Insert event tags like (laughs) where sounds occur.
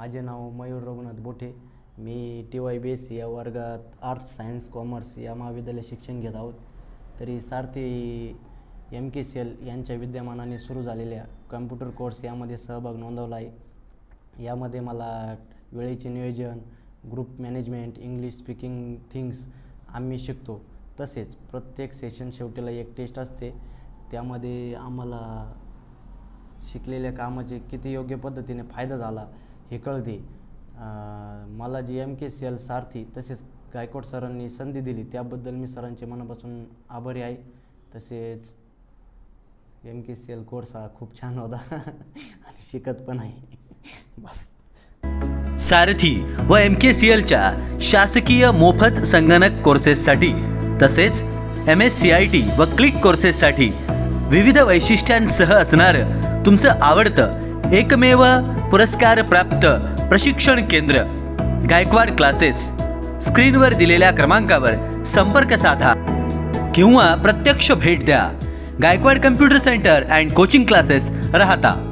माझे नाव मयूर रघुनाथ बोठे. मी T Y B S C या वर्गात आर्ट्स सायन्स कॉमर्स या महाविद्यालय शिक्षण घेत आहोत. तरी Sarathi M K C L यांच्या विद्यमानाने सुरू झालेल्या कम्प्युटर कोर्स यामध्ये सहभाग नोंदवला आहे. यामध्ये मला वेळेचे नियोजन group management English speaking things आम्ही शिकतो. तसेच प्रत्येक सेशन शेवटीला एक टेस्ट असते. त्यामध्ये आम्हाला शिकलेल्या कामाचे किती योग्य पद्धतीने फायदा झाला हे कळते. मला G M K C L Sarathi तसेच गायकवाड सरांनी संधी दिली त्याबद्दल मी सरांचे मनापासून आभारी आहे. तसेच M K C L course हा खूप छान होता (laughs) आणि शिकत पण आहे. बस. सारथी व एम के सी एलच्या शासकीय मोफत संगणक कोर्सेससाठी तसेच M S C I T व क्लिक कोर्सेससाठी विविध वैशिष्ट्यांसह असणारं तुमचं आवडतं एकमेव पुरस्कार प्राप्त प्रशिक्षण केंद्र. गायकवाड क्लासेस स्क्रीनवर दिलेल्या क्रमांकावर संपर्क साधा. किंवा प्रत्यक्ष भेट द्या. Gaikwad computer centre and coaching classes Rahata.